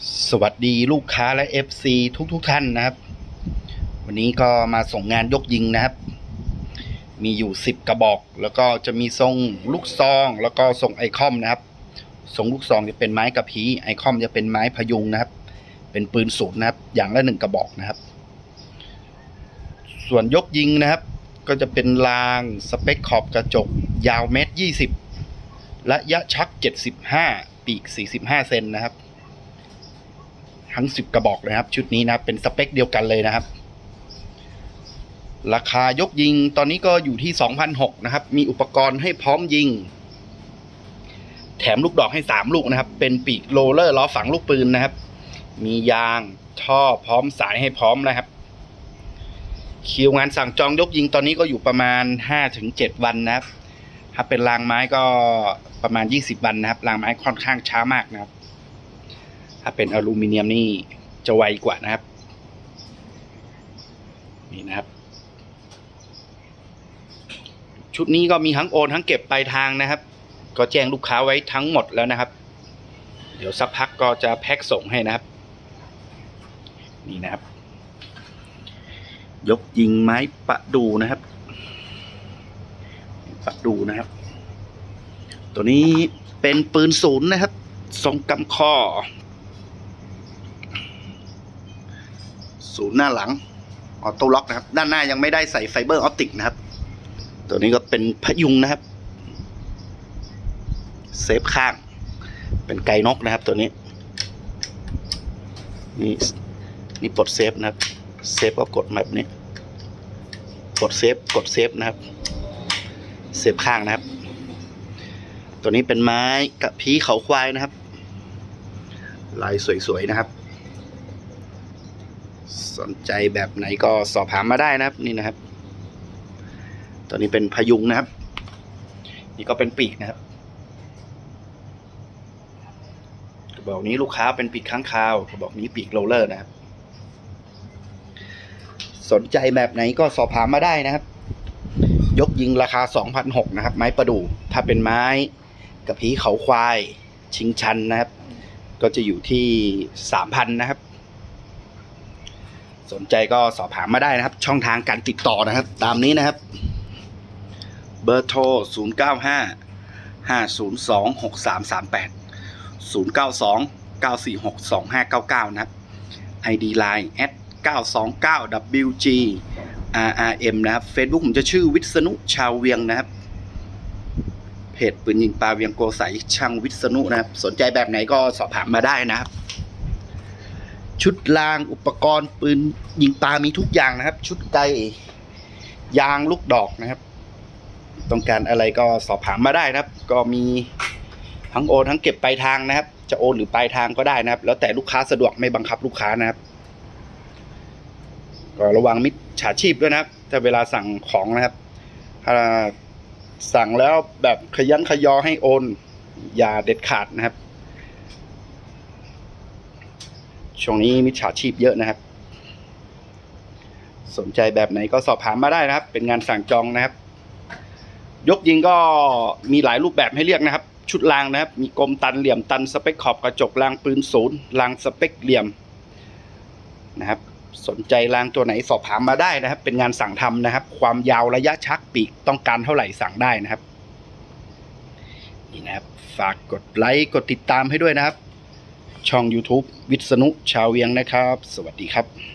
สวัสดีลูกค้าและ FC ทุกทุกท่านนะครับ วันนี้ก็มาส่งงานยกยิงนะครับ มีอยู่ 10 กระบอก แล้วก็จะมีทรงลูกซองแล้วก็ทรงไอคอมนะครับทรงลูกซองจะเป็นไม้กระพี้ไอคอมจะเป็นไม้พยุงนะครับ เป็นปืนสูตรนะครับ อย่างละหนึ่งกระบอกนะครับ ส่วนยกยิงนะครับ ก็จะเป็นรางสเปคขอบกระจก ยาวเมตรยี่สิบระยะชัก 75 ปีก 45 เซนนะครับ ทั้ง10กระบอกเลยครับ ชุดนี้นะครับเป็นสเปคเดียวกันเลยนะครับ ราคายกยิงตอนนี้ก็อยู่ที่2,006นะครับ มีอุปกรณ์ให้พร้อมยิง แถมลูกดอกให้3ลูกนะครับ เป็นปีกโรเลอร์ล้อฝังลูกปืนนะครับ มียางท่อพร้อมสายให้พร้อมนะครับคิวงานสั่งจองยกยิงตอนนี้ก็อยู่ประมาณ 5-7 วันนะครับ ถ้าเป็นรางไม้ก็ประมาณ 20 วันนะครับ รางไม้ค่อนข้างช้ามากนะครับ ถ้าเป็นอลูมิเนียมนี่จะไวกว่านะครับ นี่นะครับ ชุดนี้ก็มีทั้งโอนทั้งเก็บปลายทางนะครับ ก็แจ้งลูกค้าไว้ทั้งหมดแล้วนะครับ เดี๋ยวสักพักก็จะแพ็คส่งให้นะครับ นี่นะครับ ยกยิงไม้ประดูนะครับประดูนะครับ ตัวนี้เป็นปืนศูนย์นะครับทรงกำข้อ ศูนย์หน้าหลังออโต้ล็อกนะครับ ด้านหน้ายังไม่ได้ใส่ไฟเบอร์ออปติกนะครับ ตัวนี้ก็เป็นพยุงนะครับ เซฟข้าง เป็นไกนกนะครับตัวนี้ นี่นี่ปลดเซฟนะครับ เซฟก็กดแบบนี้ กดเซฟ กดเซฟนะครับ เซฟข้างนะครับ ตัวนี้เป็นไม้กระพี้เขาควายนะครับ ลายสวยๆนะครับ สนใจแบบไหนก็สอบถามมาได้นะครับนี่นะครับ ตัวนี้เป็นพยุงนะครับ นี่ก็เป็นปีกนะครับกระบอกนี้ลูกค้าเป็นปีกข้างคาวกระบอกนี้ปีกโรลเลอร์นะครับ สนใจแบบไหนก็สอบถามมาได้นะครับ ยกยิงราคา2,006นะครับ ไม้ประดู่ถ้าเป็นไม้กระพีเขาควายชิงชันนะครับ ก็จะอยู่ที่3,000นะครับ สนใจก็สอบถามมาได้นะครับ ช่องทางการติดต่อนะครับ ตามนี้นะครับ เบอร์โทร 0 9 5 5 0 2 6 3 3 8 0 9 2 9 4 6 2 5 9 9 นะครับ ID Line at 929 WG RRM นะครับ Facebook ผมจะชื่อวิษณุชาวเวียงนะครับ เพจปืนยิงปลาเวียงโกใสช่างวิษณุนะครับ สนใจแบบไหนก็สอบถามมาได้นะครับ ชุดรางอุปกรณ์ปืนยิงปลามีทุกอย่างนะครับ ชุดไกยางลูกดอกนะครับ ต้องการอะไรก็สอบถามมาได้นะครับ ก็มีทั้งโอนทั้งเก็บปลายทางนะครับ จะโอนหรือปลายทางก็ได้นะครับ แล้วแต่ลูกค้าสะดวกไม่บังคับลูกค้านะครับ ก็ระวังมิจฉาชีพด้วยนะครับถ้าเวลาสั่งของนะครับสั่งแล้วแบบขยันขยอให้โอน อย่าเด็ดขาดนะครับ ช่วงนี้มิจฉาชีพเยอะนะครับ สนใจแบบไหนก็สอบถามมาได้นะครับ เป็นงานสั่งจองนะครับ ยกยิงก็มีหลายรูปแบบให้เลือกนะครับ ชุดรางนะครับ มีกลมตันเหลี่ยมตันสเปคขอบกระจกรางปืนศูนย์รางสเปคเหลี่ยมนะครับ สนใจรางตัวไหนสอบถามมาได้นะครับ เป็นงานสั่งทำนะครับ ความยาวระยะชักปีกต้องการเท่าไหร่สั่งได้นะครับนี่นะครับ ฝากกดไลค์กดติดตามให้ด้วยนะครับ ช่อง YouTube วิษณุชาวเวียงนะครับ สวัสดีครับ